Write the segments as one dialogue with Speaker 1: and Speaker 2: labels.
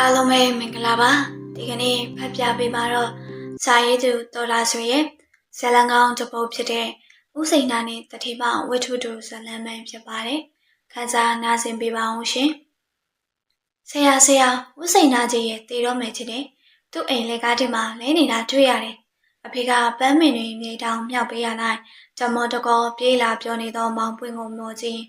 Speaker 1: အားလုံးပဲမင်္ဂလာပါဒီကနေ့ဖတ်ပြပေးမှာတော့စာရေးသူတော်လာဆိုရဲ့ဇလံကောင်းတစ်ပုဒ်ဖြစ်တဲ့ဥစိန်နာနဲ့တတိမဝိထုတူဇလံမှန်ဖြစ်ပါတယ်ခန်းစားနားဆင်ပေးပါအောင်ရှင်ဆရာဆရာဥစိန်နာကြီးရဲ့တည်တော့မယ်ချစ်တယ်သူ့အိမ်လေကားတင်မှာလဲနေတာတွေ့ရတယ်အဖေကပန်းမင်တွေမြေတောင်မြောက်ပေးရလိုက်ဓမ္မတကောပြေးလာပြောနေသောမောင်ပွင့်ကိုမော်ကြည့်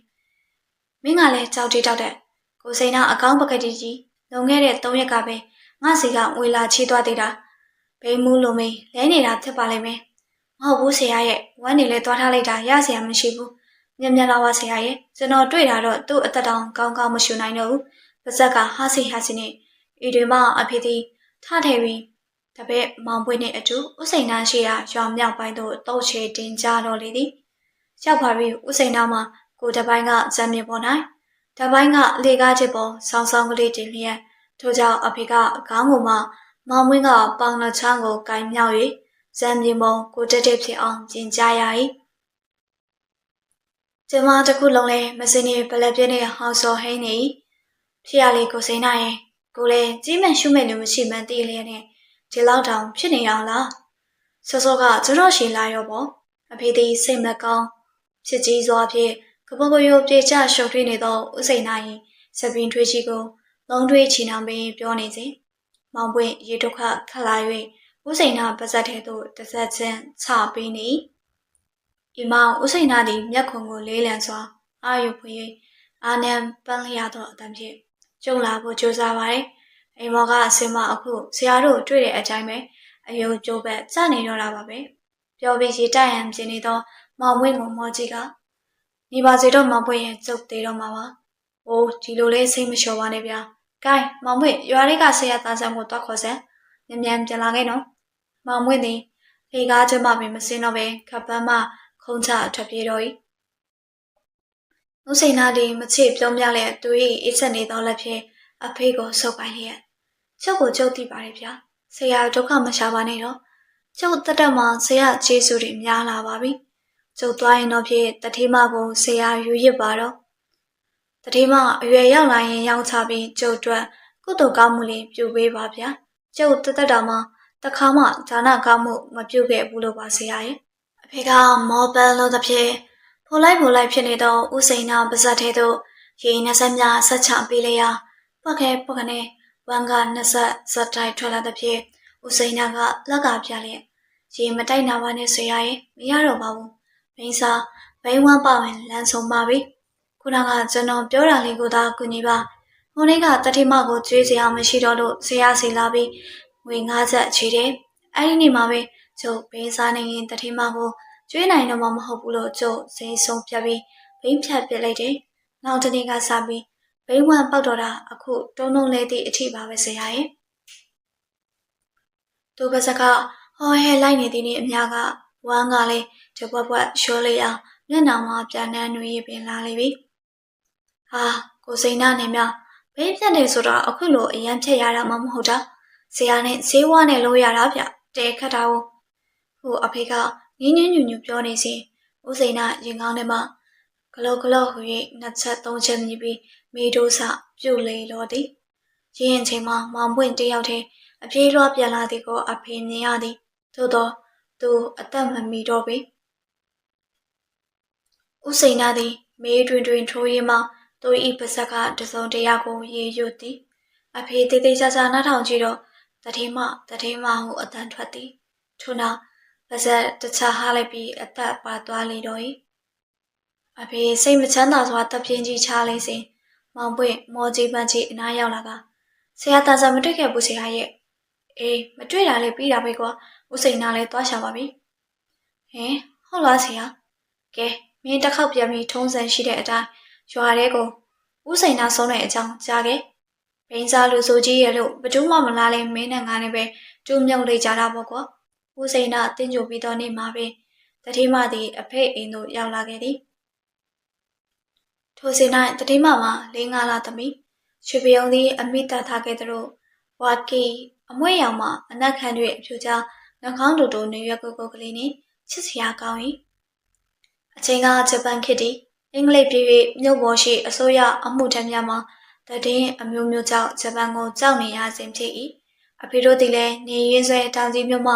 Speaker 1: မင်းကလည်းကြောက်တိတောက်တဲ့ကိုစိန်နာအကောင်းပကတိကြီး လွန်ခဲ့တဲ့၃ရက်ကပဲငါစီကငွေလာချေးသွားသေးတာဘိန်းမူးလိုမေးလဲနေတာဖြစ်ပါလိမ့်မယ်မဟုတ်ဘူးဆရာရဲ့ဝမ်းနေလဲသွားထားလိုက်တာရဆရာမရှိဘူးညံ့ညံ့လာပါဆရာရဲ့ကျွန်တော်တွေ့တာတော့သူ့အသက်တောင်ကောင်းကောင်းမရှူနိုင်တော့ဘူးပါဇက်ကဟာစီဟာစီနဲ့ဤတွေမှအဖေသည်ထထဲပြီးတပည့်မောင်ပွင့်နဲ့အတူဥစိန်နာရှိရာရွာမြောက်ပိုင်းသို့တောက်ချေတင်ကြတော့လေသည်ရောက်ပါပြီဥစိန်နာမှာကိုတပိုင်းကဇံမြေပေါ်၌ တပိုင်းကလေကားချစ်ပေါ်ဆောင်းဆောင်းကလေးတင်လျက်ထို့ကြောင့်အဖေကခေါင်းကိုမှမောင်ဝင်းကပေါင်နှချမ်းကိုကင်မြောက်၍ဇံမြေပေါ်ကိုတက်တက်ဖြစ်အောင်ကျင်ကြရ၏ကျမတခုလုံးလဲမစင်းနေပလက်ပြင်းနဲ့ဟောင်စော်ဟိန်းနေ၏ဖြစ်ရလေကိုစိမ့်နိုင်ရင်ကိုလည်းကြီးမှန်ရှုမဲ့လို့မရှိမှန်းသိလျက်နဲ့ဒီလောက်တောင်ဖြစ်နေအောင်လားစောစောကကျွန်တော်ရှင်လာရောပေါ့အဖေသည်စိတ်မကောင်းဖြစ်ကြီးစွာဖြင့် ကပကရိုးပြေချရှုပ်ထွေးနေသောဥစိန်နိုင်စပင်ထွေးချီကိုလုံးထွေးချီနှောင်ပင်ပြောနေစဉ်မောင်ပွင့်ရေဒုက္ခခတ်လာ၍ဥစိန်နာပါဇက်ထဲသို့တစ်ဆက်ချင်းချပေးနေဤမောင်ဥစိန်နာသည်မျက်ခုံကိုလေးလံစွာအာယုဖွေ၍အာနံပန်းလျသောအတံဖြင့်ကျုံလာဖို့ကြိုးစားပါတယ်အိမ်မော်ကအစင်မအခုဆရာတို့တွေ့တဲ့အတိုင်းပဲအယုံကျိုးဘက်စနေတော့တာပါပဲပြောပြီးရေတိုက်ရန်ပြင်နေသောမောင်ဝင်းကိုမော်ကြီးက နေပါစေတော့မောင်ပွင့်ရဲ့ကျုပ်သေးတော့မှာပါ။အိုးဒီလိုလေးစိတ်မလျှော်ပါနဲ့ဗျာ။ကဲမောင်ပွင့်ရွာလေးကဆရာသားဆန်းကိုတွားခေါ်စမ်း။မြန်မြန်ပြန်လာခဲ့နော်။မောင်ပွင့်သည်လေကားချမှပင်မစင်းတော့ပဲခပ်ပန်းမှခုံချထွက်ပြေးတော့၏။ဦးစိန်နာသည်မချစ်ပြုံးပြလျက်သူ၏အိတ်ဆက်နေသောလက်ဖြင့်အဖေကိုဆုပ်ပိုင်လျက်ကျုပ်ကိုကျုပ်သိပါတယ်ဗျာ။ဆရာဒုက္ခမရှာပါနဲ့တော့။ကျုပ်တက်တက်မှာဆရာကျေးဇူးတွေများလာပါပြီ။ ကျုပ်သွားရင်တော့ဖြင့်တတိမကိုဆရာယူရစ်ပါတော့။တတိမအရွယ်ရောက်လာရင်ရောင်းချပြီးကျုပ်အတွက်ကုသိုလ်ကောင်းမှုလေးပြုပေးပါဗျာ။ကျုပ်တက်တက်တာမှတခါမှဒါနကောင်းမှုမပြုခဲ့ဘူးလို့ပါဆရာရဲ့။အဖေကမောပန်းလို့တစ်ဖြင့်ဖိုလိုက်ဖိုလိုက်ဖြစ်နေတော့ဥစိန်နာပါဇက်ထဲသို့ရေနှစက်များဆက်ချပေးလိုက်ရာပွက်ခဲပွက်ကနေဝမ်ကနှဆက်ဇက်တိုင်းထွက်လာတဲ့ဖြင့်ဥစိန်နာကလက်ကပြလျက်ရေမတိုက်နာပါနဲ့ဆရာရဲ့မရတော့ပါဘူး။ မင်းစားဘိန်းဝမ်းပါဝင်လမ်းဆုံးပါပြီ။ခုနကကျွန်တော်ပြောတာလေးကိုသာကူညီပါ။ဟိုနေ့ကတတိမကိုကျွေးစရာမရှိတော့လို့ဆရာစီလာပြီးငွေ9ချက်ချေတယ်။အဲ့ဒီနေ့မှာပဲကျုပ်ဘိန်းစားနေရင်တတိမကိုကျွေးနိုင်တော့မှမဟုတ်ဘူးလို့ကျုပ်စိန်ဆုံးပြပြီးဘိန်းဖြတ်ပစ်လိုက်တယ်။နောက်တနေ့ကစပြီးဘိန်းဝမ်းပေါက်တော့တာအခုတုံးတုံးလေးသည့်အထိပါပဲဆရာရဲ့။သူပါစကဟောဟဲလိုက်နေသည်နေ့အများကဝမ်းကလည်း တပွက်ပွက်ရှိုးလိုက်အောင်မျက်နှာမှာပြန်နှံ့နှွေးပင်လာလိမ့်ပြီ။ဟာကိုစိန်နာနဲ့မြဘေးပြတ်နေဆိုတော့အခုလိုအရန်ဖြတ်ရတာမှမဟုတ်တာ။ဆရာနဲ့ဈေးဝါနဲ့လို့ရတာဗျ။တဲခတ်တာကိုဟိုအဖေကငင်းငင်းညူညူပြောနေစဉ်ဦးစိန်နာရင်ကောင်းထဲမှာဂလောဂလောဟူ၍နှစ်ချက်သုံးချက်မြည်ပြီးမိဒိုးစပြုတ်လေတော့သည်။ရင်ချိန်မှာမောင်ပွင့်တယောက်တည်းအပြေးလွှားပြန်လာသည်ကိုအဖေမြင်ရသည်သို့သောသူအသက်မမီတော့ပေ ဥစိန်နာသည် မေးတွင်တွင်ထိုးရင်မှသူ၏ပါဇက်ကတစုံတရာကိုရေရွတ်သည်အဖေသေးသေးချာချာနှားထောင်ကြည့်တော့တထေးမတထေးမဟုအတန်ထွက်သည်ထို့နောက်ပါဇက်တခြားဟားလိုက်ပြီးအသက်ပါသွားလေတော့၏အဖေစိတ်မချမ်းသာစွာတပ်ပြင်းကြီးချလိုက်စဉ်မောင်ပွင့်မော်ကြီးပန်းကြီးအနားရောက်လာကဆရာသားစံမတွေ့ခဲ့ဘူးဆရာရဲ့အေးမတွေ့တာလည်းပြီးတာပဲကွာဦးစိန်နာလည်းသွားရှာပါပြီဟင်ဟုတ်လားဆရာကဲ မင်းတစ်ခေါက်ပြန်ပြီးထုံးစံရှိတဲ့အတိုင်းရွာထဲကိုဦးစိန်နာဆုံးတဲ့အကြောင်းကြားခဲ့ဘိန်းစားလူဆိုကြီးရဲ့လို့ဘယ်သူမှမလားလဲမင်းနဲ့ငါနဲ့ပဲတူးမြုပ်လိုက်ကြတာပေါ့ကွာဦးစိန်နာတင်းကြိုပြီးတော့နေမှာပဲတတိမသည်အဖေအိမ်သို့ရောက်လာခဲ့သည်ထိုစဉ်၌တတိမမှာလေးငါးလသမီးရွှေပြုံသည်အမိတထားခဲ့သလိုဝါကီအမွေရောင်မှအနက်ခံ၍အဖြူချနှာခေါင်းတူတူနေရွက်ကိုကိုကလေးနဲ့ချစ်စရာကောင်း၏ အချိန်ကဂျပန်ခေတ်တည်အင်္ဂလိပ်ပြည်၍မြို့ပေါ်ရှိအစိုးရအမှုထမ်းများမှာတည်င်းအမျိုးမျိုးကြောင့်ဂျပန်ကိုကြောက်နေရစဉ်ဖြစ်၏အဖေတို့သည်လည်းနေရင်းဆွဲတောင်ကြီးမြို့မှ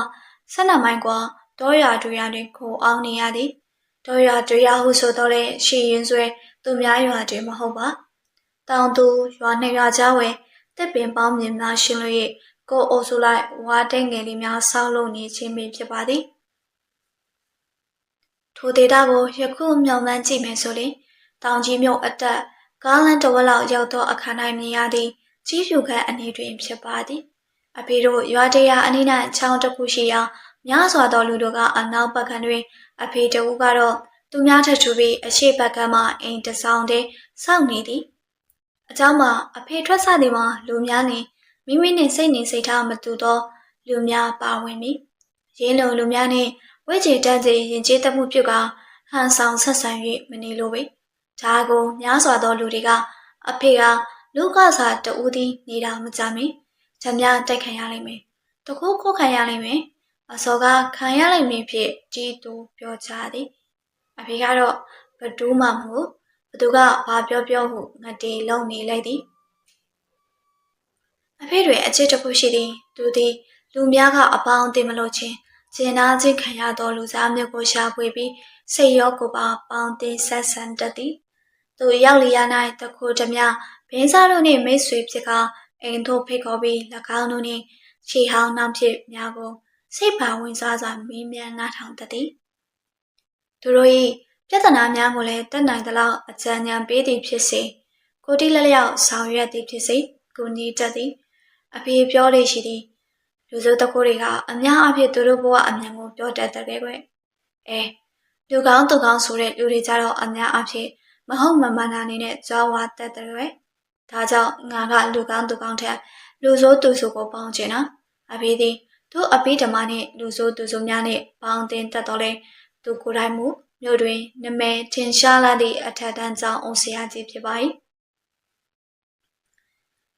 Speaker 1: ဆက်နမိုင်းကွာတောရွာတွေရာတွင်ခိုအောင်နေရသည်တောရွာတွေရာဟုဆိုတော့လေရှီရင်ဆွဲသူများရွာတွေမဟုတ်ပါတောင်သူရွာနှစ်ရွာကြားဝယ်တစ်ပင်ပေါင်းမြင်များရှင်လို့၍ကိုအိုဆိုလိုက်ဝါတဲ့ငယ်လေးများဆောက်လုပ်နေခြင်းပင်ဖြစ်ပါသည် ထိုဒေတာကိုယခုမြောင်မှန်းကြည့်မယ်ဆိုရင်တောင်ကြီးမြို့အတက်ကားလန်တဝက်လောက်ရောက်သောအခါ၌မြင်ရသည့်ကြီးဖြူခန့်အနေတွင်ဖြစ်ပါသည်အဖေတို့ရွာတရားအနိနာချောင်းတစ်ခုရှိရာများစွာသောလူတို့ကအနောက်ဘက်ခံတွင် အဖေတဦးကတော့သူများထထူပြီးအရှိဘက်ကမှအိမ်တဆောင်တည်းစောင့်နေသည်အเจ้าမှာအဖေထွက်ဆသည်မှာလူများနေမိမိနှင့်စိတ်နေစိတ်ထားမတူသော လူများပါဝင်ပြီရင်းလုံလူများနှင့် ဝိချေတန်းစီရင်ကျေးသက်မှုပြုကဟန်ဆောင်ဆက်ဆံ၍မနေလိုပေဒါကိုများစွာသောလူတွေကအဖေကလူကစားတူသည်နေတာမကြမီဂျမ်းများတိုက်ခံရလိမ့်မယ်တကူခုခံရလိမ့်မယ်အစောကခံရလိမ့်မည်ဖြစ်ကြီးသူပြောကြသည်အဖေကတော့ဘဒူးမှမဟုတ်ဘသူကဘာပြောပြောဟုငတေလုံနေလိုက်သည်အဖေတွင်အချစ်တစ်ခုရှိသည်သူသည်လူများကအပေါင်းအသင်းမလို့ချင်း ကျင်နာချင်းခံရသောလူစားမျိုးကိုရှာဖွေပြီးစိတ်ရောကိုယ်ပါပေါင်းတင်ဆက်ဆံတတ်သည်သူရောက်လျာ၌တခုတည်းများဘင်းစားတို့နှင့်မိတ်ဆွေဖြစ်ကအိမ်သို့ဖိတ်ခေါ်ပြီး၎င်းတို့နှင့်ခြေဟောင်းနှောင်းဖြစ်များကိုစိတ်ပါဝင်စားစွာမင်းမြန်နားထောင်တတ်သည်သူတို့၏ပြဿနာများကိုလည်းတက်နိုင်သလောက်အကြံဉာဏ်ပေးသည်ဖြစ်စေကိုတိလက်လျောက်ဆောင်ရွက်သည်ဖြစ်စေကိုညီတတ်သည်အဖေပြောလေရှိသည် လူစုတကူတွေကအများအပြားသူတို့ဘဝအမြန်ကိုပြောတတ်တဲ့ကွယ်အဲလူကောင်းသူကောင်းဆိုတဲ့လူတွေကြတော့အများအပြားမဟုတ်မမှန်တာနေနဲ့ကြွားဝါတတ်တဲ့ကွယ်ဒါကြောင့်ငါကလူကောင်းသူကောင်းထက်လူဆိုးသူဆိုကိုပေါင်းချင်တာအဖေသည်သူအပိဓမ္မနှင့်လူဆိုးသူဆိုးများနှင့်ပေါင်းတင်တတ်တော်လဲသူကိုယ်တိုင်မူမြို့တွင်နမဲထင်ရှားလာသည့်အထက်တန်းကျောင်းအောင်ဆရာကြီးဖြစ်ပါ၏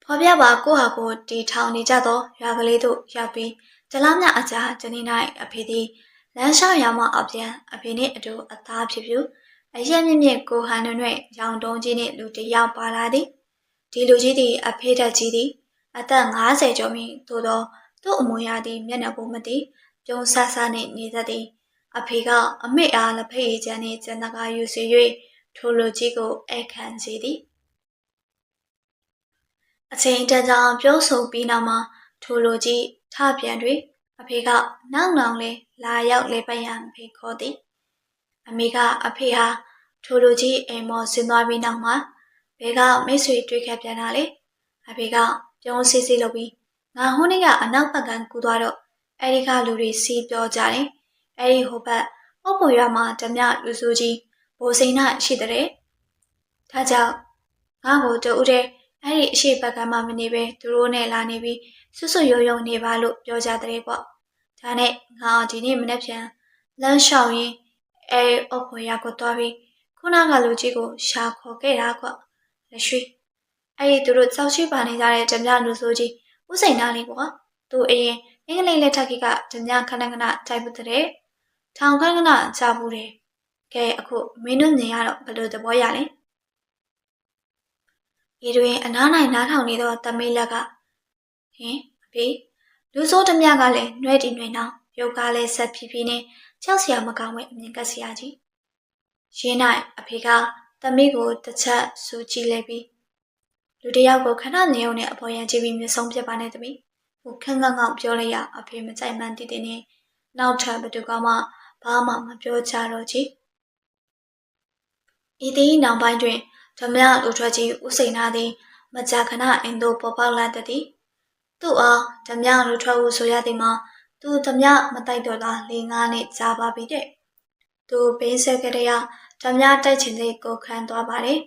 Speaker 1: ဖော်ပြပါကိုဟာကိုတီထောင်နေကြသောရွာကလေးတို့ရောက်ပြီးဇလားမြအကြားဇနီး၌အဖေသည်လမ်းလျှောက်ရမှအပြန်အဖေနှင့်အတူအသားဖြစ်ဖြူအရက်မြင့်မြင့်ကိုဟန်တွင်ရောင်တုံးကြီးနှင့်လူတစ်ယောက်ပါလာသည်ဒီလူကြီးသည်အဖေတက်ကြီးသည်အသက်50ကျော်မီသို့သောသူ့အမွေအရာသည်မျက်နှာကိုမသိပြုံးဆဆနှင့်နေတတ်သည်အဖေကအမေအားလက်ဖက်ရည်ချမ်းနှင့်ကျန်တကာယူစီ၍ထိုလူကြီးကိုဧခံစေသည် အချိန်တန်ကြာပြောဆိုပြီးနောက်မှာထိုလူကြီးထပြန်တွင်အဖေကနောက်နောင်လေးလာရောက်လေပတ်ရန်ဖေခေါ်သည်အမေကအဖေဟာထိုလူကြီးအိမ်မော်ဆင်းသွားပြီးနောက်မှာဘဲကမိတ်ဆွေတွေ့ခဲ့ပြန်တာလေအဖေကပြုံးစစ်စစ်လုပ်ပြီးငါဟိုနေ့ကအနောက်ဘက်ကကူသွားတော့အဲဒီကလူတွေစီးပြောကြတယ်အဲဒီဟိုဘက်ဟော့ပေါ်ရွာမှာဓမြလူစုကြီးဘိုးစိန်နာရှိတဲ့ဒါကြောင့်ငါ့ကိုတူဦးတဲ့ အဲ့ဒီအရှိဘက်ကမှမနေပဲသူတို့နဲ့လာနေပြီးဆွဆွရုံရုံနေပါလို့ပြောကြတဲ့ကွ။ဒါနဲ့ငါဒီနေ့မနေ့ပြန်လမ်းလျှောက်ရင်းအဲအဖေရကိုတွားပြီးခုနကလူကြီးကိုရှာခေါ်ခဲ့တာကွ။လက်ရွှေအဲ့ဒီသူတို့စောက်ရှိပါနေကြတဲ့ဓမြလူဆိုးကြီးဥစိန်နာလေးကွာ။သူအရင်အင်္ဂလိပ်လက်ထက်ကဓမြခဏခဏတိုက်ပတဲ့ထောင်ခဏခဏချဘူးတယ်။ကဲအခုမင်းတို့မြင်ရတော့ဘယ်လိုသဘောရလဲ။ ဤတွင်အနား၌နားထောင်နေသောတမိလက်ကဟင်အဖေလူဆိုးတမျှကလည်းနှွဲ့တီနှွေနောင်ရုပ်ကားလည်းဆက်ဖြည်းဖြည်းနဲ့ကြောက်စရာမကောင်းတဲ့အမြင်ကပ်စရာကြီးရင်း၌အဖေကတမိကိုတစ်ချက်စူကြည့်လိုက်ပြီးလူတယောက်ကိုခဏနေုံနဲ့အပေါ်ရန်ကြည့်ပြီးမျက်စုံပြပါနဲ့တမိဟိုခန်းခန်းကောက်ပြောလိုက်ရအဖေမကြိုက်မှန်းတည်တည်နဲ့နောက်ထပ်ဘသူကမှဘာမှမပြောချတော့ချီဤသည်နောက်ပိုင်းတွင် ဓမြလူထွက်ကြီးဥစိန်နာသည် မကြာခဏအင်သို့ပေါ်ပေါက်လာတည်သူ့အားဓမြလူထွက်ဟုဆိုရသည်မှာသူဓမြမတိုက်တော့လားလေးငါးနှစ်ကြာပါပြီတဲ့သူဘေးဆက်ကလေးကဓမြတိုက်ချင်တဲ့ကိုခံသွားပါတယ်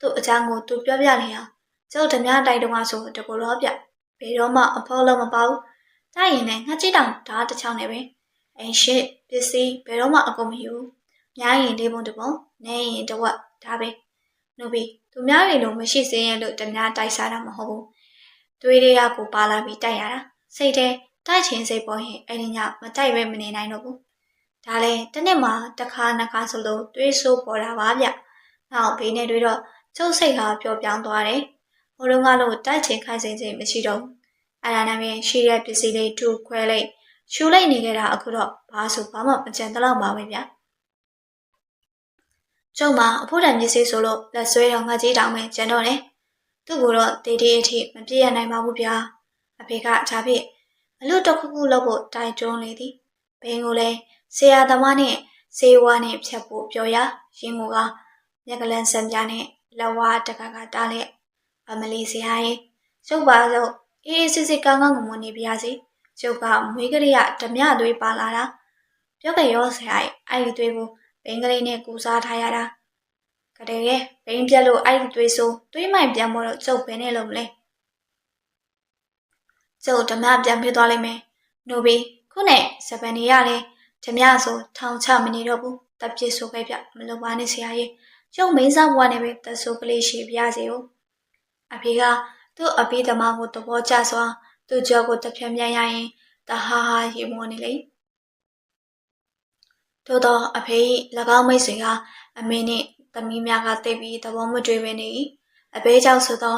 Speaker 1: သူ့အကြောင်းကိုသူပြောပြနေရကျုပ်ဓမြတိုက်တော့မှဆိုတကူတော့ပြဘယ်တော့မှအဖော်လုံးမပေါ့တိုက်ရင်လည်းငှက်ကြည့်တောင်ဓာတ်တစ်ချောင်းနဲ့ပဲအိမ်ရှိပစ္စည်းဘယ်တော့မှအကုန်မယူများရင်လေးပုံတစ်ပုံနဲရင်တစ်ဝက်ဒါပဲ နှုတ်ပြီးသူများတွေလုံးမရှိစေရင်လို့တများတိုက်စားတာမဟုတ်ဘူးသွေးတွေကကိုပါလာပြီးတိုက်ရတာစိတ်ထဲတိုက်ချင်စိတ်ပေါ်ရင်အဲ့ဒီညမတိုက်ပဲမနေနိုင်တော့ဘူးဒါလဲတနေ့မှတစ်ခါနှစ်ခါဆိုလို့တွေးဆိုးပေါ်တာပါဗျနောက်ဘေးနဲ့တွေးတော့ကျုပ်စိတ်ဟာပျော်ပြောင်းသွားတယ်ဟိုတုန်းကလို့တိုက်ချင်ခိုင်းစိန်စိန်မရှိတော့ဘူးအဲ့ဒါနဲ့ပဲရှိတဲ့ပစ္စည်းလေးတူခွဲလိုက်ရှူလိုက်နေကြတာအခုတော့ဘာဆိုဘာမှမကြံတလောက်ပါပဲဗျာ ကျုံမှာအဖို့တန်ပစ္စည်းဆိုလို့လက်ဆွဲတော့ငါကြီးတောင်ပဲကျန်တော့တယ်သူ့ကိုတော့တေးတေးအထိမပြည့်ရနိုင်ပါဘူးဗျာအဖေကဒါဖြင့်အလို့တစ်ခုခုလုပ်ဖို့တိုက်တွန်းလေသည်ဘင်းကိုလည်းဆရာသမားနဲ့စေဝါနဲ့ဖြတ်ဖို့ပြောရရင်ကိုကမြက်ကလန်စံပြနဲ့လက်ဝါးတကကတားလက်အမလီဆရာရဲ့ရုပ်ပါတော့အေးအေးစစ်စစ်ကောင်းကောင်းငုံနေပြရစီကျုပ်ကမွေးကလေးကဓမြသွေးပါလာတာပြောကြရောဆရာရဲ့အဲ့ဒီသွေးကို ဘင်းကလေးနဲ့ကူစားထားရတာကတည်းကဘင်းပြက်လို့အဲ့ဒီသွေးဆိုသွေးမိုင်ပြန်မလို့ကျုပ်ဘယ်နဲ့လုပ်မလဲကျုပ်ဓမြပြန်ပြသွားလိမ့်မယ်နိုဘီခုနဲ့စပန်နေရလဲဓမြဆိုထောင်ချမနေတော့ဘူးတပ်ပြစ်ဆိုခဲ့ပြမလုပ်ပါနဲ့ဆရာကြီးကျုပ်မင်းစားဘွားနဲ့ပဲတဆိုးကလေးရှိပြစေဦးအဖေကသူ့အပိသမားကိုသဘောကျစွာသူ့ကြောကိုတစ်ဖြတ်မြန်ရရင်တဟာဟာရေမောနေလေထို့ သောအဖေ၏၎င်းမိတ်ဆွေကအမေနှင့်သမီးများကတိတ်ပြီးသဘောမတွေ့ပဲနေ၏အဖေကြောင့်ဆိုသော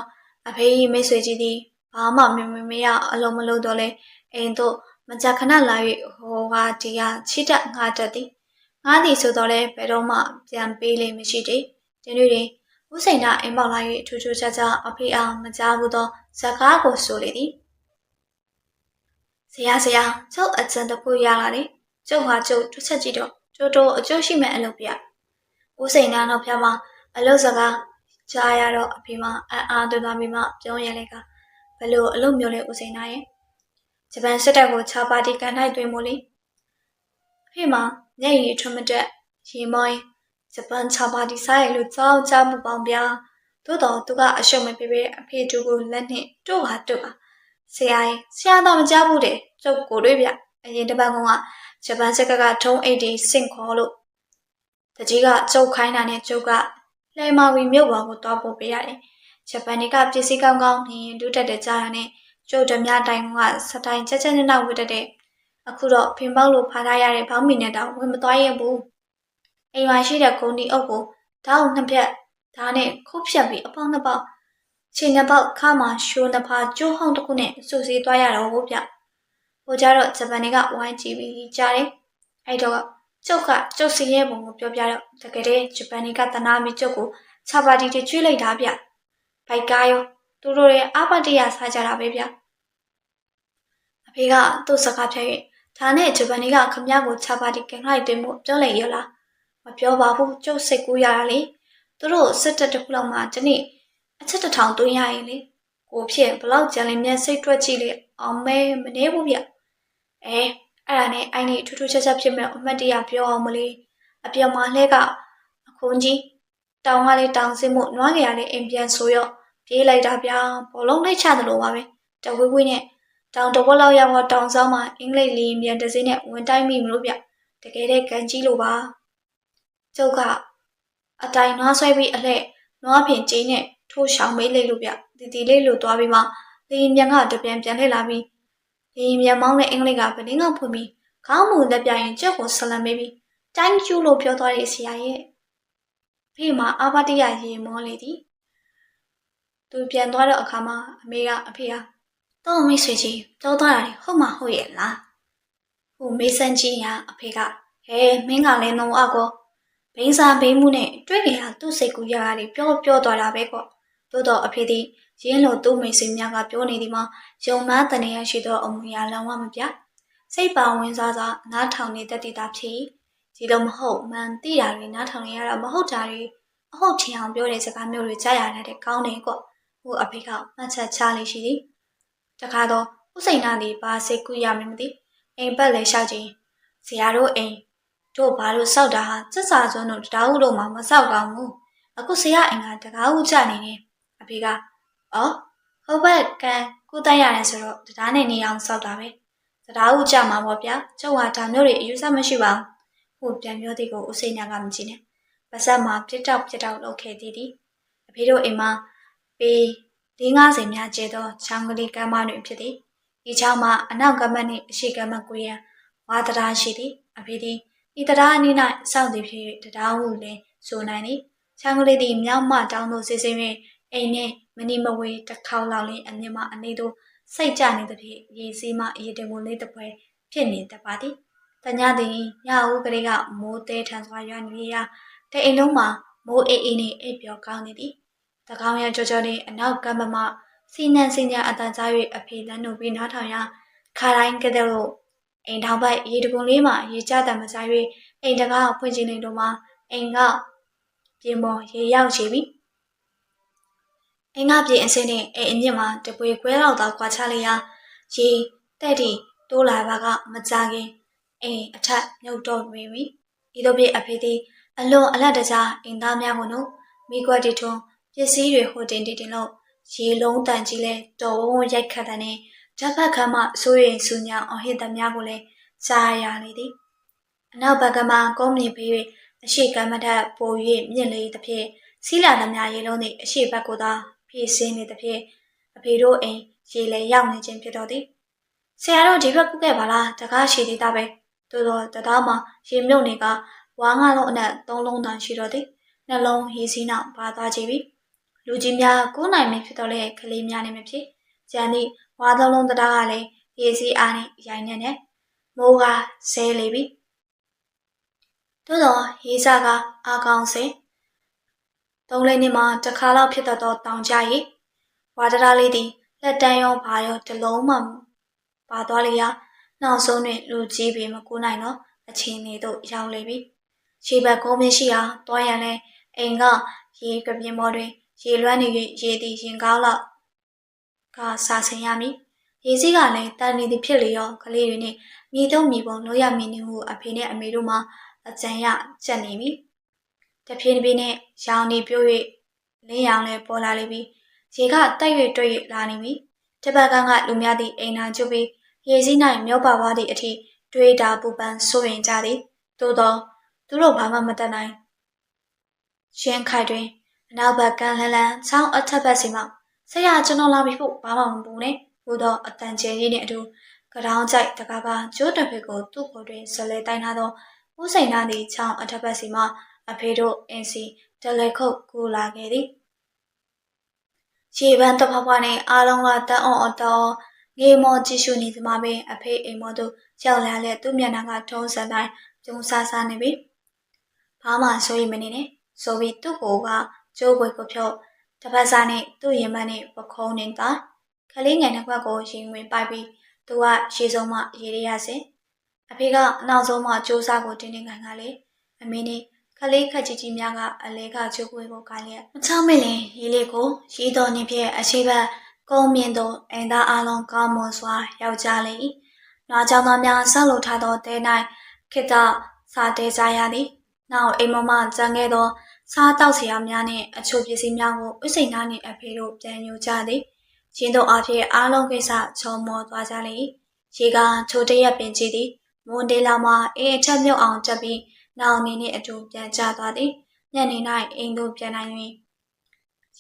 Speaker 1: အဖေ၏မိတ်ဆွေကြီးသည်ဘာမှမမမရအလုံးမလုံးတော့လဲအိမ်သို့မကြခဏလာ၍ဟောကဒီကချစ်တက်ငါတက်သည်ငါသည်ဆိုတော့လဲဘယ်တော့မှပြန်ပေးလိမ့်မရှိသေးဒီနေ့တွင်ဦးစိန်ကအိမ်ပေါက်လာ၍ထူးထူးခြားခြားအဖေအားမကြားဘူးသောဇကားကိုဆိုလေသည်ဆရာဆရာကျုပ်အကျဉ်တစ်ခုရလာတယ်ကျုပ်ဟာကျုပ်တစ်ချက်ကြည့်တော့ ကျိုးတော့အကျိုးရှိမဲ့အလုပ်ပြဦးစိန်ကတော့ဖျားမှာအလုပ်စကားကြားရတော့အဖေမအံ့အားသွင်းသွားပြီးမှပြောရလေကဘလို့အလုပ်မျိုးလဲဦးစိန်နာရဲ့ဂျပန်စစ်တပ်ကိုခြားပါတီကန်ထိုက်တွင်မို့လေအဖေမညရည်ထွမတက်ရေမောင်းဂျပန်ခြားပါတီစားရလို့ကြောက်ကြမှုပေါင်းပြားသို့တော်သူကအရှုံးမပေးပဲအဖေတူကိုလက်နဲ့တို့ပါတို့ပါဆရာကြီးဆရာတော့မကြဘူးတဲ့ကျုပ်ကိုတွေးပြအရင်တစ်ပတ်က ဂျပန်စက်ကကထုံးအိတ်ဒီစင့်ခေါ်လို့တကြီးကကျုပ်ခိုင်းတာနဲ့ကျုပ်ကလှဲမာဝီမြုပ်ပါကိုတွားပို့ပေးရတယ်ဂျပန်တွေကပစ္စည်းကောင်းကောင်းနေရင်ဒုတက်တဲ့ကြားတာနဲ့ကျုပ်ဓမြတိုင်ကစတိုင်ချက်ချက်နဲ့နောက်ဝတ်တဲ့အခုတော့ဖင်ပေါက်လို့ဖားထားရတဲ့ဘောင်းမီနဲ့တောင်ဝင်မသွားရဘူးအိမ်မှာရှိတဲ့ဂုံဒီအုပ်ကိုဓာတ်အောင်နှစ်ဖြက်ဓာတ်နဲ့ခုတ်ဖြတ်ပြီးအပေါင်းနှစ်ပေါက်ခြေနှစ်ပေါက်ခါမှာရှိုးနှစ်ဖာကျိုးဟောင်းတစ်ခုနဲ့စူစီသွားရတော့ဟုတ်ဗျ ဟိုကြတော့ဂျပန်တွေကဝိုင်းကြည့်ပြီးကြားတယ်အဲ့တော့ကျုပ်ကကျုပ်စီရဲ့ပုံကိုပြောပြတော့တကယ်တည်းဂျပန်တွေကတနာပြီးကျုပ်ကိုခြာပါတီတွေကျွေးလိုက်တာဗျဘိုက်ကားရောသူတို့ရဲ့အပတ္တရစားကြတာပဲဗျအဖေကသူ့စကားဖြတ်၍ဒါနဲ့ဂျပန်တွေကခမရကိုခြာပါတီကန်လိုက်တင်မှုပြောလိုက်ရလားမပြောပါဘူးကျုပ်စိတ်ကူးရတာလေသူတို့စစ်တပ်တစ်ခုလောက်မှဒီနေ့အချက်တစ်ထောင်သွင်းရရင်လေကိုဖြစ်ဘလောက်ကြံလင်မြတ်စိတ်တွက်ကြည့်လေအောင်မဲမနေဘူးဗျ အဲအဲ့ဒါနဲ့အိုင်နေထူးထူးခြားခြားဖြစ်မဲ့အမှတ်တရပြောအောင်မလေးအပြောင်မလှဲကအခွန်ကြီးတောင်ကလေးတောင်စင်းမှုနွားငယ်ရလေးအိမ်ပြန်ဆိုရော့ပြေးလိုက်တာဗျာဘောလုံးလိုက်ချတယ်လို့ပါပဲတဝေးဝေးနဲ့တောင်တဝက်လောက်ရောက်တော့တောင်ဆောင်မှာအင်္ဂလိပ်လီမြန်တစင်းနဲ့ဝင်တိုက်မိမလို့ဗျတကယ်တဲ့ကန်ကြီးလို့ပါကျုပ်ကအတိုင်နွားဆွဲပြီးအလှဲ့နွားဖြင့်ကျင်းနဲ့ထိုးရှောင်မေးလိုက်လို့ဗျတီတီလေးလို့သွားပြီးမှလီမြန်ကတပြန်ပြန်လှည့်လာပြီး လီမြန်မောင်းတဲ့အင်္ဂလိပ်ကဗလင်းကဖွင့်ပြီးခေါင်းမူလက်ပြရင်ကျုပ်ကိုဆလန်မေးပြီးတိုင်းကျူးလို့ပြောသွားတဲ့ဆရာရဲ့ဖေးမှာအာဘတိယရေမောလေသည်သူပြန်သွားတဲ့အခါမှာအမေကအဖေကတော့မိတ်ဆွေကြီးပြောသွားတာလေဟုတ်မှဟုတ်ရဲ့လားဟိုမေးစန်းကြီးကအဖေကဟဲမင်းကလည်းနှုံအကောဘိန်းစာဘိန်းမှုနဲ့တွေ့ကြရသူ့စိတ်ကူးရတာလေပြောပြောသွားတာပဲကော သို့တော့အဖေသည်ရင်းလို့သူ့မိတ်ဆွေများကပြောနေသည်မှာယုံမတန်ရရှိသောအမူအရာလောင်ဝမပြစိတ်ပါဝင်စားစားနားထောင်နေတတ်တည်တာဖြစ်ဒီလိုမဟုတ်မှန်သိတာတွေနားထောင်နေရတာမဟုတ်တာတွေအဟုတ်ထင်အောင်ပြောတဲ့စကားမျိုးတွေကြားရတဲ့ကောင်းတယ်ကောဟိုအဖေကမှတ်ချက်ချလေးရှိသည်တခါတော့ဥစိန်နာသည်ဘာစိတ်ကူးရမလဲမသိအိမ်ပတ်လဲလျှောက်ခြင်းဇရာတို့အိမ်တို့ဘာလို့စောက်တာဟာစက်စာစွန်းတို့တရားဥတို့မှမစောက်ကောင်းဘူးအခုဆရာအိမ်ကတကားဥကြနေတယ် အဖေကအော်ဟုတ်ဘက်ကံကိုတိုက်ရတယ်ဆိုတော့တရားနဲ့နေအောင်စောက်တာပဲတရားဥကြမှာပေါ့ဗျာကျုပ်ဟာဒါမျိုးတွေအယူဆမရှိပါဘူးဟိုပြန်ပြောသည်ကိုဦးစိန်နာကမကြည့်နဲ့ပါဆက်မှာပြစ်တောက်ပြစ်တောက်လုပ်ခဲ့သည်သည်အဖေတို့အိမ်မှာပေ50များကျဲသောချောင်းကလေးကမ်းမတွင်ဖြစ်သည်ဒီချောင်းမှာအနောက်ကမတ်နှင့်အရှိကမတ်ကိုရန်ဝါတရားရှိသည်အဖေသည်ဤတရားအနည်း၌စောင့်သည်ဖြစ်၍တရားဟုလည်းဆိုနိုင်သည်ချောင်းကလေးသည်မြောက်မှတောင်းသို့ဆေးဆေး၍ အိမ်နဲ့မနီမဝေးတစ်ခေါက်လောက်လင်းအမြင့်မအနေတို့စိတ်ကြနေသဖြင့်ရေစီးမှရေတင်ကိုလေးတစ်ပွဲဖြစ်နေတတ်ပါသည်။တညသည်ညဦးကလေးကမိုးတဲထန်စွာရွာနေရာတအိမ်လုံးမှာမိုးအေးအေးနဲ့အိပ်ပျော်ကောင်းနေသည်။တကောင်းရကြောကြောနဲ့အနောက်ကမ်းမမစီနန်စင်ညာအတန်ကြား၍အဖေလန်းတို့ပြီးနားထောင်ရာခါတိုင်းကတဲ့လို့အိမ်ထောင်ပိုက်ရေတကုံလေးမှာရေကျတံမစား၍အိမ်တကားဖွင့်ချနေတော့မှအိမ်ကပြင်ပေါ်ရေရောက်ချပြီ အိမ်ကပြင်အစင်းနဲ့အိမ်အမြင့်မှာတပွေခွဲလောက်သာခွာချလိုက်ရာရေတဲ့တီတိုးလာပါကမကြခင်အိမ်အထက်မြုပ်တော့ပြီဤသို့ဖြင့်အဖေသည်အလွန်အလတ်တကြားအိမ်သားများကိုနို့မိကွက်တီထွန်းပစ္စည်းတွေဟိုတင်တင်တင်လို့ရေလုံးတန်ကြီးလဲတော်ဝုံရိုက်ခတ်တဲ့နဲ့ဓာတ်ဖက်ခမ်းမှစိုးရိမ်ဆူညံအောင်ဟစ်သမျှကိုလည်းကြားရလေသည်အနောက်ဘက်ကမှကုန်းမြင်ပြီး၍အရှိကမ်းမထက်ပို၍မြင့်လေသဖြင့်စီးလာသမျှရေလုံးသည်အရှိဘက်ကိုသာ ဖြည့်ဆင်းနေသဖြင့်အဖေတို့အိမ်ရေလေရောက်နေခြင်းဖြစ်တော်သည်ဆရာတို့ဒီဘက်ကူးခဲ့ပါလားတကားရှိသေးတာပဲသို့တော့တသားမှာရေမြုပ်နေကဝါးငါလုံးအနက်သုံးလုံးတန်ရှိတော်သည်နှလုံးရေစီးနောက်ပါသွားကြပြီလူကြီးများကိုးနိုင်မဖြစ်တော့လေကလေးများနေမဖြစ်ကျန်သည့်ဝါးသုံးလုံးတသားကလည်းရေစီးအားနဲ့ရိုင်နေတယ်မိုးကဆဲလေပြီသို့တော့ရေစားကအာကောင်းစေ သုံးလေးနှစ်မှတစ်ခါလောက်ဖြစ်တတ်သောတောင်ကြရီဝါဒရာလေးသည်လက်တန်းရောဘာရောတလုံးမှပါသွားလျာနောက်ဆုံးတွင်လူကြီးပေမကူနိုင်တော့အချင်းနေသို့ရောက်လေပြီခြေဘက်ကုန်းမရှိအောင်တွားရန်လဲအိမ်ကရေကပြင်းပေါ်တွင်ရေလွှမ်းနေ၍ရေသည်ရင်ကောင်းလောက်ကစာဆင်ရမည်ရေစီးကလည်းတန်နေသည်ဖြစ်လေရောကလေးတွေနဲ့မြေတုံးမြေပုံလို့ရမည်နည်းဟုအဖေနဲ့အမေတို့မှအကြံရကြက်နေပြီ တဖြည်းဖြည်းနဲ့ရောင်နေပြို့၍လင်းရောင်လည်းပေါ်လာလိမ့်ပြီရေကတိုက်၍တွေ့၍လာနေပြီတပတ်ကန်းကလူများသည့်အိမ်နာကျွပြီးရေစီး၌မျောပါသွားသည့်အထိတွေးတာပူပန်ဆိုရင်ကြသည်သို့သောသူတို့ဘာမှမတတ်နိုင်ရှင်းခိုက်တွင်အနောက်ဘက်ကန်းလန်းလန်းချောင်းအထက်ဘက်စီမှဆရာကျွန်တော်လာပြီဖို့ဘာမှမပူနဲ့ဟိုတော့အတန်ကျဲကြီးနဲ့အတူကတောင်းကြိုက်တကားပါကျိုးတစ်ဖက်ကိုသူ့ကိုယ်တွင်ဇလဲတိုင်းထားသောဦးစိန်နာသည့်ချောင်းအထက်ဘက်စီမှ အဖေတို့အင်းစီတလဲခုတ်ကူလာခဲ့သည်ရေပန်းတဖွားဖွားနဲ့အားလုံးကတန်းအောင်အတော်ငေမောကြည့်ရှုနေသမှာပင်အဖေအိမ်မောတို့ရောက်လာတဲ့သူ့မျက်နှာကထုံးစံတိုင်းကျုံဆာဆာနေပြီဘာမှဆိုရင်မနေနဲ့ဆိုပြီးသူ့ကိုကကျိုးပွေကိုဖြုတ်တပတ်စားနဲ့သူ့ရင်မနဲ့ပခုံးနေတာခလေးငယ်နှစ်ခွက်ကိုရင်ဝင်ပိုက်ပြီးသူကရေစုံမှရေရရစေအဖေကအနောက်ဆုံးမှစူးစမ်းကိုတင်းတင်းကန်ကလေအမေနဲ့ ခလေးခက်ကြီးကြီးများကအလဲကကျိုးပွေကိုကိုင်းလျက်မချောင်းမလင်ရေလေးကိုရေတော်နေဖြင့်အရှိဘက်ကုန်းမြင့်သောအင်သားအလုံးကောင်းမွန်စွာရောက်ကြလေ၏။နွားကြောင်သားများဆောက်လုပ်ထားသောတဲ၌ခေတ္တစာတဲကြရသည်။နောက်အိမ်မမကြံခဲ့သောစားတောက်စရာများနှင့်အချို့ပစ္စည်းများကိုဥစိန်သားနှင့်အဖေတို့ပြန်ယူကြသည်။ရင်းတို့အဖြစ်အားလုံးကိစ္စချုံမောသွားကြလေ၏။ရေကချိုတရက်ပင်ကြည့်သည်။မွန်ဒေလာမှာအေးအချက်မြုပ်အောင်တက်ပြီး နောက်နေနှင့်အတူပြန်ကျသွားသည်။ညနေ၌အိမ်သို့ပြန်နိုင်၍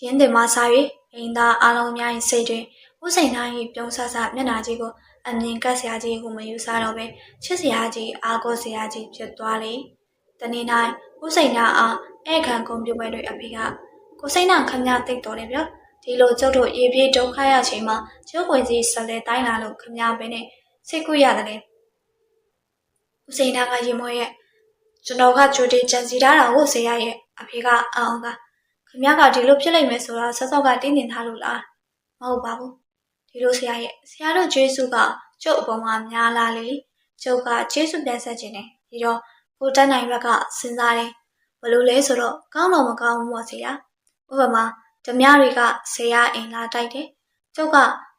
Speaker 1: ရင်းတင်မစား၍အိမ်သားအလုံးများ၏စိတ်တွင်ဦးစိန်သား၏ပြုံးဆဆမျက်နှာကြီးကိုအမြင်ကပ်စရာကြီးကိုမယူဆတော့ပဲချစ်စရာကြီးအားကိုးစရာကြီးဖြစ်သွားလေ။တနေ့၌ဦးစိန်သားအားဧခံကွန်ပျူတာတွေအဖေကကိုစိန်သားခမတိတ်တော်တယ်ဗျ။ဒီလိုကျုပ်တို့ရေပြေးဒုက္ခရချိန်မှာကျုပ်ဝင်စီဆက်လဲတိုင်းလာလို့ခမပဲနဲ့စိတ်ကူးရတယ်လေ။ဦးစိန်သားကရင်မောရဲ့ ကျွန်တော်ကကြိုတင်ကြံစီထားတာကိုဆေးရရဲ့အဖေကအအောင်ကခမကဒီလိုဖြစ်လိမ့်မယ်ဆိုတော့ဆက်စောက်ကတင်းတင်ထားလို့လားမဟုတ်ပါဘူးဒီလိုဆရာရဲ့ဆရာတို့ဂျေစုကကျုပ်အပေါ်မှာများလာလေကျုပ်ကဂျေစုပြန်ဆက်ခြင်းတယ်ဒီတော့ကိုတက်နိုင်ဘက်ကစဉ်းစားတယ်ဘလို့လဲဆိုတော့ကောင်းတော့မကောင်းဘူးပေါ့ဆရာဥပမာဓမြတွေကဆရာအိမ်လာတိုက်တယ်ကျုပ်က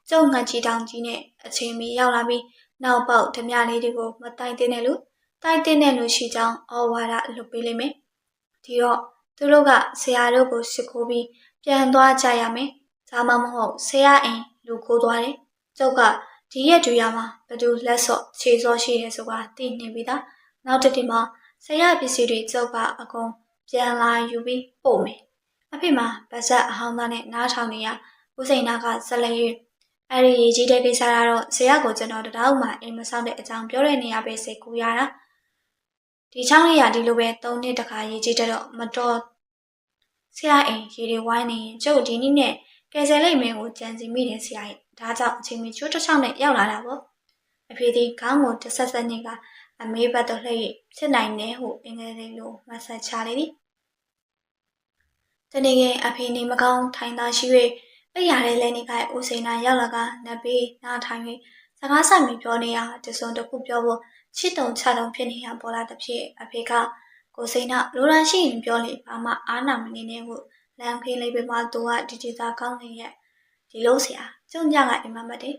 Speaker 1: ကျုပ်ငှက်ကြီးတောင်ကြီးနဲ့အချိန်မီရောက်လာပြီးနောက်ပေါက်ဓမြလေးတွေကိုမတိုင်တင်နဲ့လို့ တိုင်တင်တဲ့လူရှိကြောင်းဩဝါဒလွတ်ပေးလိမ့်မယ်ဒီတော့သူတို့ကဆရာတို့ကိုရှ िख ိုးပြီးပြန်သွားကြရမယ်။ဒါမှမဟုတ်ဆရာအိမ်လူခိုးသွားတယ်။ကျုပ်ကဒီရက်တူရမှာဘသူလက်စော့ခြေစော့ရှိတယ်ဆိုတာသိနေပြီသား။နောက်တစ်တိမှာဆရာပစ္စည်းတွေကျုပ်ကအကုန်ပြန်လာယူပြီးပို့မယ်။အဖေမှာဗဇက်အဟောင်းသားနဲ့နားထောင်နေရဦးစိန်နာကဆက်လက်၍အဲ့ဒီရေးကြီးတဲ့ကိစ္စကတော့ဆရာကိုကျွန်တော်တတောက်မှအိမ်မဆောင်တဲ့အကြောင်းပြောတဲ့နေရာပဲစိတ်ကူရတာ။ ဒီချောင်းလေးရဒီလိုပဲ၃နှစ်တခါရေးကြည့်တဲ့တော့မတော်ဆရာအိမ်ရေတွေဝိုင်းနေရင်ကျုပ်ဒီနေ့နဲ့ကယ်ဆယ်လိမ့်မယ်ကိုကြံစီမိတယ်ဆရာရဲ့ဒါကြောင့်အချိန်မီချိုးတစ်ချောင်းနဲ့ရောက်လာတာပေါ့အဖေဒီခေါင်းကိုတစ်ဆက်ဆက်နဲ့ကအမေဘတ်တော့လှည့်၍ဖြစ်နိုင်တယ်ဟုအင်္ဂလိပ်လိုမဆက်ချလေသည်တနေ့ကအဖေနေမကောင်းထိုင်သာရှိ၍အိယာတဲ့လဲနေကဦးစိန်နာရောက်လာကနတ်ပေးနားထိုင်၍စကားဆိုင်ပြီးပြောနေရတစုံတစ်ခုပြောဖို့ ချစ်တုံချတုံဖြစ်နေရပေါ်လာတဲ့ဖြစ်အဖေကကိုစိန်နာလိုရန်ရှိရင်ပြောလေဘာမှအားနာမနေနဲ့ဟုလမ်းခေးလေးပဲမှသူကဒီဒီသာကောင်းနေရဲ့ဒီလို့ဆရာကျုံကြကအိမ်မမတ်တယ်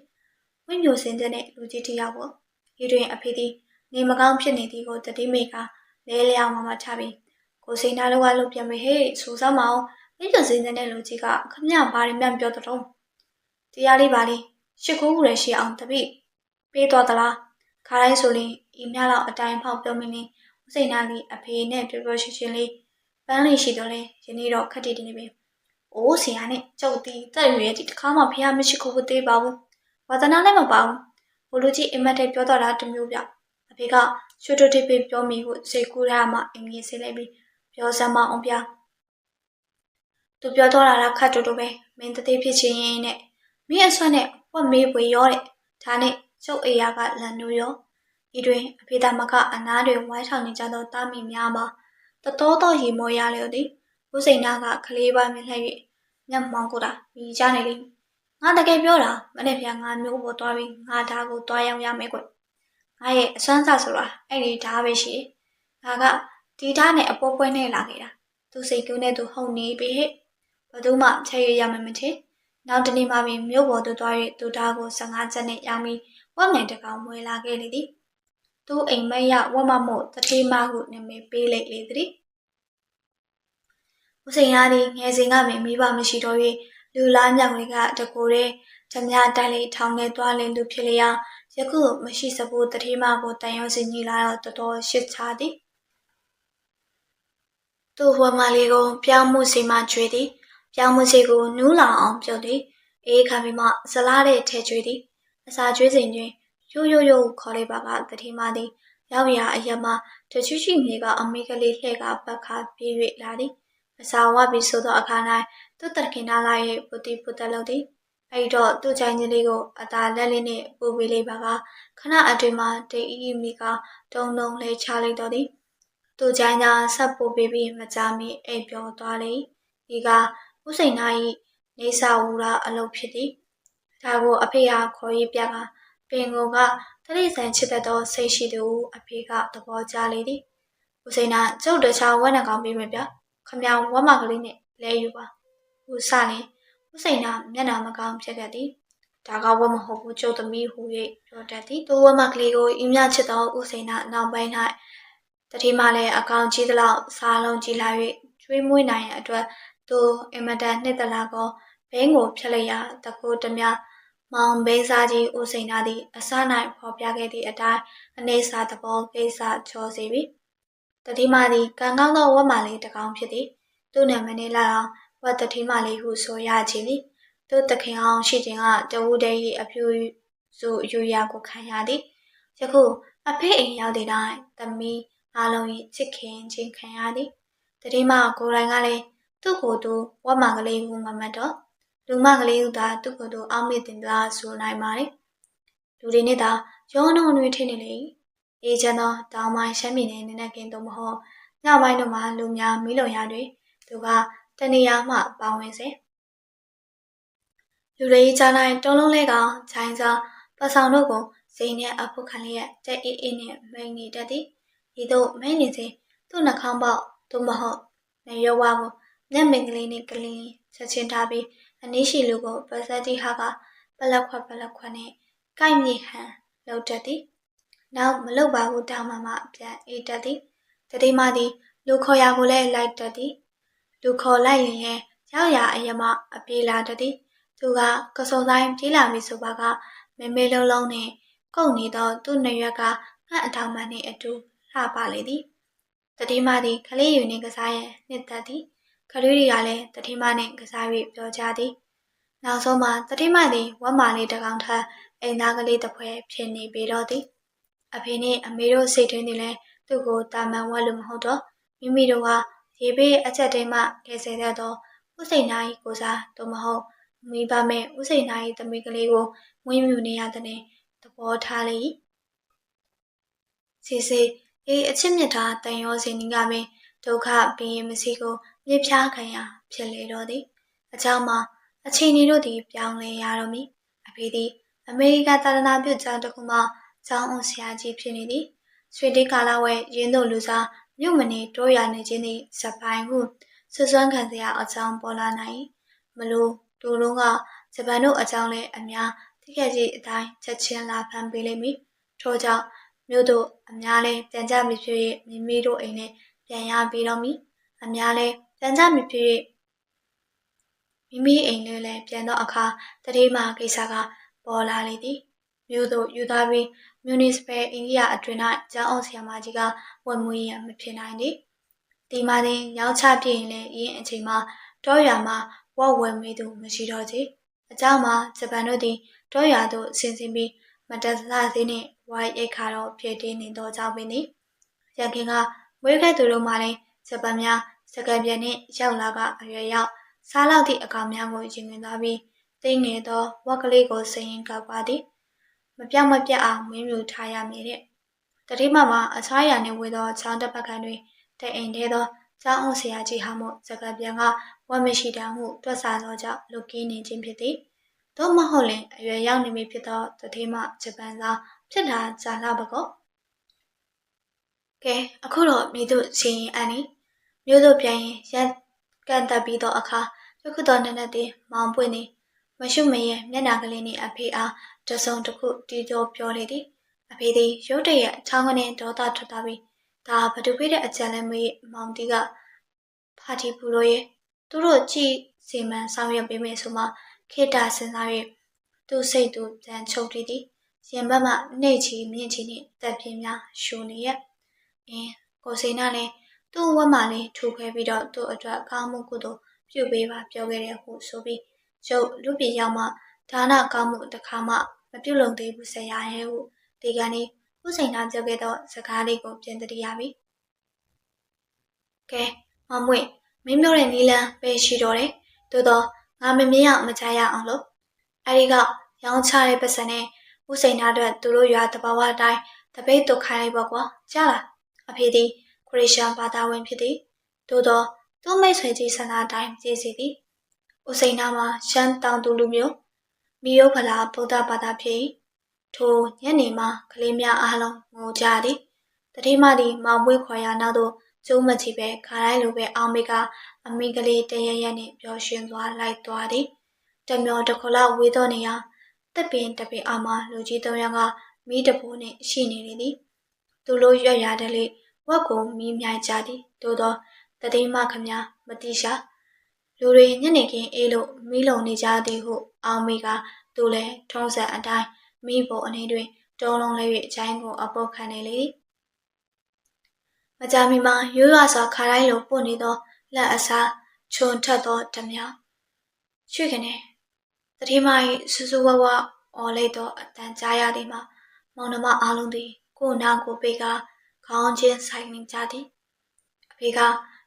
Speaker 1: ဝိမျိုးစင်တဲ့လူကြီးတယောက်ပေါ့ဒီတွင်အဖေသည်နေမကောင်းဖြစ်နေသည်ကိုတတိမိကလဲလျောင်းမှမှချပြီးကိုစိန်နာတော့ကလုတ်ပြန်မေဟေးစူစမ်းမအောင်ဝိမျိုးစင်တဲ့လူကြီးကခမရဘာတွေမှန်ပြောတော့တရားလေးပါလေးရှစ်ခိုးခုရရှိအောင်တပိပေးတော်သလား ခါတိုင်းဆိုရင်ဤမြလောက်အတိုင်းဖောက်ပြောမင်းဦးစိန်နာလေးအဖေနဲ့ပြောပြောရှင်းရှင်းလေးပန်းလေးရှိတော့လဲယနေ့တော့ခက်တည်နေပြီ။အိုးဆရာနဲ့ကျုပ်တီတက်ရွယ်ဒီတစ်ခါမှဖះမရှိခိုးဘူးသေးပါဘူး။ဝါသနာလည်းမပါဘူး။ဘလူကြီးအိမ်မက်တဲ့ပြောတော့တာတမျိုးပြ။အဖေကရွှေတို့တိပိပြောမိဟုစိတ်ကူးရမှအင်ကြီးဆေးလိုက်ပြီးပြောစမ်းမအောင်ပြ။သူပြောတော့တာကခတ်တူတူပဲမင်းတသေးဖြစ်ချင်းရင်နဲ့မင်းအဆွမ်းနဲ့ဝက်မေးပွေရောတဲ့။ဒါနဲ့ ကျုပ်အိယာကလန်နူရောဤတွင်အဖေသားမကအနားတွင်ဝိုင်းထောင်နေကြသောတာမီများမှာတတော်တော်ရီမောရလျော်သည်ဦးစိန်နာကကလေးပါမြင်လှည့်၍မျက်မှောင်ကိုတာမိကြနေလိမ့်ငါတကယ်ပြောတာမနေ့ပြန်ငါမျိုးပေါ်သွားပြီးငါဓာတ်ကိုတွားရောက်ရမယ်ကွငါရဲ့အစွမ်းစားဆိုတာအဲ့ဒီဓာတ်ပဲရှိငါကဒီဓာတ်နဲ့အပေါ်ပွဲနဲ့လာခဲ့တာသူစိတ်ကူးနဲ့သူဟုန်နေပြီဟဲ့ဘယ်သူမှချဲရရမယ်မထင်နောက်တနေ့မှပြီးမြို့ပေါ်သို့သွား၍သူဓာတ်ကို15ချက်နဲ့ရောင်းပြီး ဝက်ငယ်တကောင်မွေလာခဲ့လေသည်သူအိမ်မက်ရဝတ်မမို့တထေးမဟုနာမည်ပေးလိုက်လေသည်ဦးစိန်ရသည်ငယ်စဉ်ကပင်မိဘမရှိတော့၍လူလားမြောင်တွေကတကူတဲ့ဓမြတိုင်းလေးထောင်နေသွားလင်းသူဖြစ်လျာယခုမရှိစဘူးတထေးမကိုတန်ရုံးစင်ကြီးလာတော့တော်တော်ရှစ်ချသည်သူ့ဝမလေးကိုပြောင်းမှုစီမှကျွေးသည်ပြောင်းမှုစီကိုနူးလောင်အောင်ပြုတ်သည်အေးခံပြီးမှဇလားတဲ့ထဲကျွေးသည် အစာကျွေးစဉ်တွင်ရိုးရိုးရိုးခေါ်လိုက်ပါကတတိမသည်ရောက်ရာအရမတချွချွမြေကအမေကလေးလှဲ့ကပတ်ခါပြေး၍လာသည်အစာဝပြီးဆိုသောအခါ၌သူတခင်နာလာ၏ပုတိပုတလုံးသည်အဲ့တော့သူ့ချိုင်းကြီးလေးကိုအသာလက်လေးနှင့်ပူပေးလိုက်ပါကခဏအတွင်းမှာတိတ်အီမီကတုံတုံလေးချလိုက်တော့သည်သူ့ချိုင်းသာဆက်ပူပေးပြီးမကြမီအိပ်ပျော်သွားလေဒီကဥစိန်နာ၏နေစာဝူရာအလုပ်ဖြစ်သည် ဒါကိုအဖေဟာခေါ်ရေးပြကပင်ကိုကတရိษံချစ်တတ်သောစိတ်ရှိသူအဖေကသဘောကျလေသည်ဦးစိန်နာကျုပ်တခြားဝက်နှကောင်ပေးမယ်ဗျခမဝက်မကလေးနဲ့လဲယူပါဦးစလင်ဦးစိန်နာမျက်နှာမကောင်းဖြစ်ခဲ့သည်ဒါကဝက်မဟုတ်ဘူးကျုပ်သမီးဟူ၍ပြောတတ်သည်သူဝက်မကလေးကိုအင်းမြချစ်သောဦးစိန်နာနောက်ပိုင်း၌တတိမလည်းအကောင်ကြီးသလောက်စားလုံးကြီးလာ၍ကျွေးမွေးနိုင်ရန်အတွက်သူအင်မတန်နှစ်တလာကောဘင်းကိုဖျက်လိုက်ရတကူတမျှ မောင်ဘိန်းစားကြီးဦးစိန်နာသည်အစ၌ဖော်ပြခဲ့သည့်အတိုင်းအနေစာသဘောကိစ္စချောစေပြီတတိမသည်ကံကောင်းသောဝတ်မာလေးတစ်ကောင်ဖြစ်သည်သူ့နာမည်နဲ့လာအောင်ဝတ်တတိမလေးဟုဆိုရခြင်းသည်သူ့တခင်အောင်ရှိခြင်းကတဝူတည်း၏အဖြူစုယူရကိုခံရသည်ယခုအဖေအိမ်ရောက်တဲ့တိုင်းသမီးအားလုံး၏ချစ်ခင်ခြင်းခံရသည်တတိမကိုယ်တိုင်ကလည်းသူ့ကိုယ်သူဝတ်မာကလေးဟုမမှတ်တော့ လူမကလေးကသူ့ကိုယ်သူအောက်မေ့တင်သားဆိုနိုင်ပါတယ်လူတွေနဲ့သာရောနှောင်းတွေထင်းနေလေအေးချမ်းသောတောင်ပိုင်းရှမ်းပြည်နယ်နနကင်းတို့မဟုတ်ညပိုင်းတို့မှာလူများမီးလုံရတွေသူကတနေရာမှပါဝင်စေလူတွေကြားတိုင်းတုံးလုံးလဲကောင်ခြိုင်းစားပဆောင်တို့ကိုစိန်နဲ့အဖုတ်ခံလျက်တဲ့အေးအေးနဲ့မိန်နေတတ်သည်ဒီတို့မိန်နေစဉ်သူ့နှာခေါင်းပေါက်သို့မဟုတ်နေရွဝါကိုမျက်မင်ကလေးနဲ့ကလင်းချက်ချင်းထားပြီး အနည်းရှိလူကိုပါဇက်တီဟာကပလက်ခွက်ပလက်ခွက်နဲ့ကိုက်မြေဟန်လှုပ်တတ်သည်နောက်မလုတ်ပါဘူးတောင်းမှမှပြန်အေးတတ်သည်တတိမသည်လူခေါ်ရာကိုလည်းလိုက်တတ်သည်လူခေါ်လိုက်ရင်လည်းရောက်ရာအယမအပြေးလာတတ်သည်သူကကစုံတိုင်းပြေးလာပြီဆိုပါကမေမေလုံးလုံးနဲ့ကုတ်နေသောသူ့နရွက်ကငှက်အထောင်မှနှင့်အတူလှပါလေသည်တတိမသည်ခလေးယူနှင့်ကစားရန်နှစ်သက်သည် ခလေးတွေကလည်းတတိမနှင့်ကစား၍ပြောကြသည်နောက်ဆုံးမှာတတိမသည်ဝက်မာလေးတကောင်ထပ်အိမ်သားကလေးတစ်ဖွဲဖြစ်နေပေတော့သည်အဖေနှင့်အမေတို့စိတ်တွင်းသည်လည်းသူ့ကိုတာမန်ဝက်လို့မဟုတ်တော့မိမိတို့ကရေဘေးအချက်တိမ်မှကယ်ဆယ်တတ်သောဥစိန်နာ၏ကိုစားသို့မဟုတ်မိဘမဲ့ဥစိန်နာ၏သမီးကလေးကိုမွေးမြူနေရတဲ့သဘောထားလေ၏စီစီအေးအချစ်မြတ်တာတန်ရောစင်နီကပင်ဒုက္ခပင်ရင်မစီကို မြေဖြားခံရဖြစ်လေတော့သည်အကြောင်းမှာအချိန်ဤတို့သည်ပြောင်းလဲရတော့မည်အဖေသည်အမေရိကသာသနာပြုကျောင်းတစ်ခုမှကျောင်းအောင်ဆရာကြီးဖြစ်နေသည်ရွှေတိကာလဝဲရင်းတို့လူစားမြို့မနေတိုးရနေခြင်းသည်ဇပိုင်းဟုဆွဆွမ်းခံစရာအကြောင်းပေါ်လာနိုင်မလို့ဒူလုံးကဂျပန်တို့အကြောင်းလဲအများတိကျစီအတိုင်းချက်ချင်းလာဖမ်းပေးလိမ့်မည်ထို့ကြောင့်မြို့တို့အများလဲပြန်ကြမဖြစ်၍မိမိတို့အိမ်နဲ့ပြန်ရပြီးတော့မည်အများလဲ တန်ကြမဖြစ်မိမိအိမ်ထဲလဲပြန်တော့အခါတတိမကိစ္စကပေါ်လာလေသည်မြို့သို့ယူသားပြီး municipal အိန္ဒိယအတွင်း၌ကျောင်းအောင်ဆရာမကြီးကဝန်မွေးရမဖြစ်နိုင်သည်ဒီမှာတင်ရောက်ချပြရင်လည်းအရင်အချိန်မှာတောရွာမှာဝတ်ဝယ်မေးသူမရှိတော့ချေအကြောင်းမှာဂျပန်တို့သည်တောရွာသို့ဆင်းဆင်းပြီးမတဆသေးနှင့်ဝိုင်းအိတ်ခါတော့ဖြစ်တင်းနေသောကြောင့်ပင်သည်ရခင်ကမွေးခဲ့သူတို့မှလည်းဂျပန်များ စကံပြန်နှင့်ရောက်လာကအရွယ်ရောက်စားလောက်သည့်အကောင်များကိုရင်ဝင်သွားပြီးသိငယ်သောဝက်ကလေးကိုစရင်ကောက်ပါသည်မပြောင်းမပြတ်အောင်မင်းမြူထားရမည်တဲ့တတိမမှာအခြားရာနှင့်ဝေသောချောင်းတစ်ပတ်ကန်တွင်တအိမ်သေးသောကျောင်းအောင်ဆရာကြီးဟာမို့စကံပြန်ကဝတ်မရှိတာမှုတွက်ဆသောကြောင့်လုကင်းနေခြင်းဖြစ်သည်သို့မဟုတ်လင်အရွယ်ရောက်နေပြီဖြစ်သောတတိမဂျပန်သားဖြစ်တာကြာလာပကောကဲအခုတော့မိတို့ရှင်ရင်အန်နီ မြို့တို့ပြန်ရင်ရကန်တက်ပြီးတော့အခါယခုတော့နက်နက်တည်းမောင်ပွင့်နေမရှုမရဲ့မျက်နှာကလေးနဲ့အဖေအားတစုံတစ်ခုတီးကြောပြောလေသည်အဖေသည်ရုတ်တရက်ချောင်းကနေဒေါသထွက်သွားပြီးဒါဘဒုဖေးတဲ့အကြံလဲမေးမောင်တီကဖာတီပူလို့ရဲ့သူတို့ကြည့်စီမံဆောင်ရွက်ပေးမယ်ဆိုမှခေတ္တစဉ်းစား၍သူ့စိတ်သူပြန်ချုပ်တည်သည်ရင်ဘက်မှနှိတ်ချီမြင့်ချီနှင့်တက်ပြင်းများရှူနေရဲ့အင်းကိုစိန်ကလည်း သူ့ဝက်မှလေးထူခွဲပြီးတော့သူ့အတွက်ကောင်းမှုကုသိုလ်ပြုပေးပါပြောခဲ့တဲ့ဟုဆိုပြီးရုပ်လူပြည်ရောက်မှဒါနကောင်းမှုတစ်ခါမှမပြုလုပ်သေးဘူးဆရာရဲ့ဟုဒီကနေ့ဥစိန်နာပြောခဲ့သောစကားလေးကိုပြန်တည်ရပြီကဲမမွေမင်းပြောတဲ့နီလန်ပဲရှိတော့တယ်သို့တော့ငါမမြင်ရမချရအောင်လို့အဲဒီကရောင်းချတဲ့ပတ်စံနဲ့ဥစိန်နာအတွက်သူတို့ရွာတဘာဝအတိုင်းတပိတ်တုတ်ခိုင်းလိုက်ပေါ့ကွာကြားလားအဖေသည် ခရစ်ယာန်ဘာသာဝင်ဖြစ်သည်သို့တော့သူ့မိတ်ဆွေကြီးဆန္ဒအတိုင်းကြည်စီသည်ဥစိန်နာမှာရှမ်းတောင်သူလူမျိုးမိယုဖလာဗုဒ္ဓဘာသာဖြစ်ထိုညနေမှာကလေးများအားလုံးငိုကြသည်တတိမသည်မောင်မွေးခေါ်ရနောက်သို့ကျိုးမချီပဲခါတိုင်းလိုပဲအောင်မေကအမိကလေးတရရနဲ့ပျော်ရွှင်သွားလိုက်သွားသည်တမျောတခလောက်ဝေးသောနေရာတက်ပင်တပင်အောင်မှာလူကြီးသုံးယောက်ကမိတပိုးနဲ့ရှိနေလေသည်သူလိုရွက်ရတဲ့လေ ဝက်ကိုမိမြိုင်ကြသည်သို့သောတတိမခမမတိရှာလူတွေညနေခင်းအေးလို့မီးလုံနေကြသည်ဟုအောင်မေကသူလည်းထုံးစံအတိုင်းမိဖို့အနေတွင်တုံးလုံးလေး၍အချိုင်းကိုအပုတ်ခံနေလေသည်မကြမီမှာရိုးရွာစွာခါတိုင်းလိုပို့နေသောလက်အစားခြုံထက်သောဓမြရွှေကနေတတိမ၏စူးစူးဝဝအော်လိုက်သောအတန်ကြားရသည်မှာမောင်နှမအားလုံးသည်ကိုနာကိုပေက ခေါင်းချင်းဆိုင်နေကြသည်အဖေက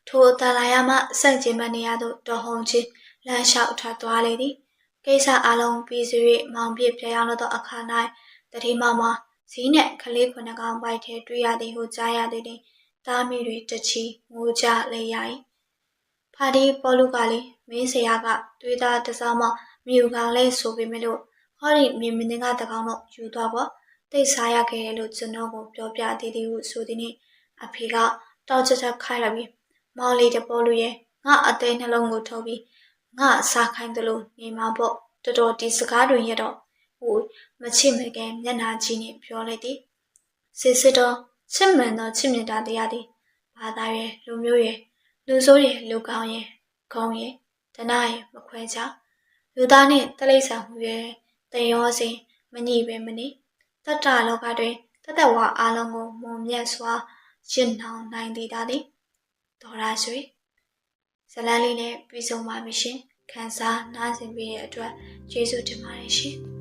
Speaker 1: ထိုအတန်လာရမှစန့်ကျင်မနေရသို့တော်ဟုန်ချင်းလမ်းလျှောက်ထွက်သွားလေသည်ကိစ္စအလုံးပြီးစွ၍မောင်ပြစ်ပြရောက်လာသောအခါ၌တတိမမဇီးနှင့်ကလေးခုနှစ်ကောင်ပိုက်ထဲတွေ့ရသည်ဟုကြားရသည်နှင့်သားမိတွေတချီငိုကြလေရ၏ဖာဒီပေါ်လူကလည်းမင်းဆရာကတွေးသားတစားမှမြူကောင်လဲဆိုပေမဲ့လို့ဟောဒီမြင်မင်းကတကောင်တော့ယူသွားပေါ့ တိတ်စားရခဲ့တယ်လို့ကျွန်တော်ကိုပြောပြသေးသည်ဟုဆိုသည်နှင့်အဖေကတောက်ချက်ချက်ခိုင်းလိုက်ပြီးမောင်လေးတပေါ်လူရဲ့ငါအသေးနှလုံးကိုထုတ်ပြီးငါအစားခိုင်းတယ်လို့နေမှာပေါ့တော်တော်ဒီစကားတွေရတော့ဟိုမချစ်မကဲမျက်နာကြီးနဲ့ပြောလိုက်သည်စစ်စစ်တော့ချစ်မှန်သောချစ်မြတ်တာတရားသည်ဘာသာရဲ့လူမျိုးရဲ့လူဆိုးရဲ့လူကောင်းရဲ့ခေါင်းရဲ့တနာရဲ့မခွဲခြားလူသားနှင့်တလိษံမှုရဲ့တန်ရောစဉ်မညိပဲမနေ တတ္တလောကတွင်တသက်ဝါအလုံးကိုမုံမြတ်စွာရှင်းနှောင်နိုင်သည်တာသည်ဒေါ်ရာရွှေဇလန်းလေးနဲ့ပြီးဆုံးပါပြီရှင်ခန်းစားနားဆင်ပေးတဲ့အတွက်ကျေးဇူးတင်ပါတယ်ရှင်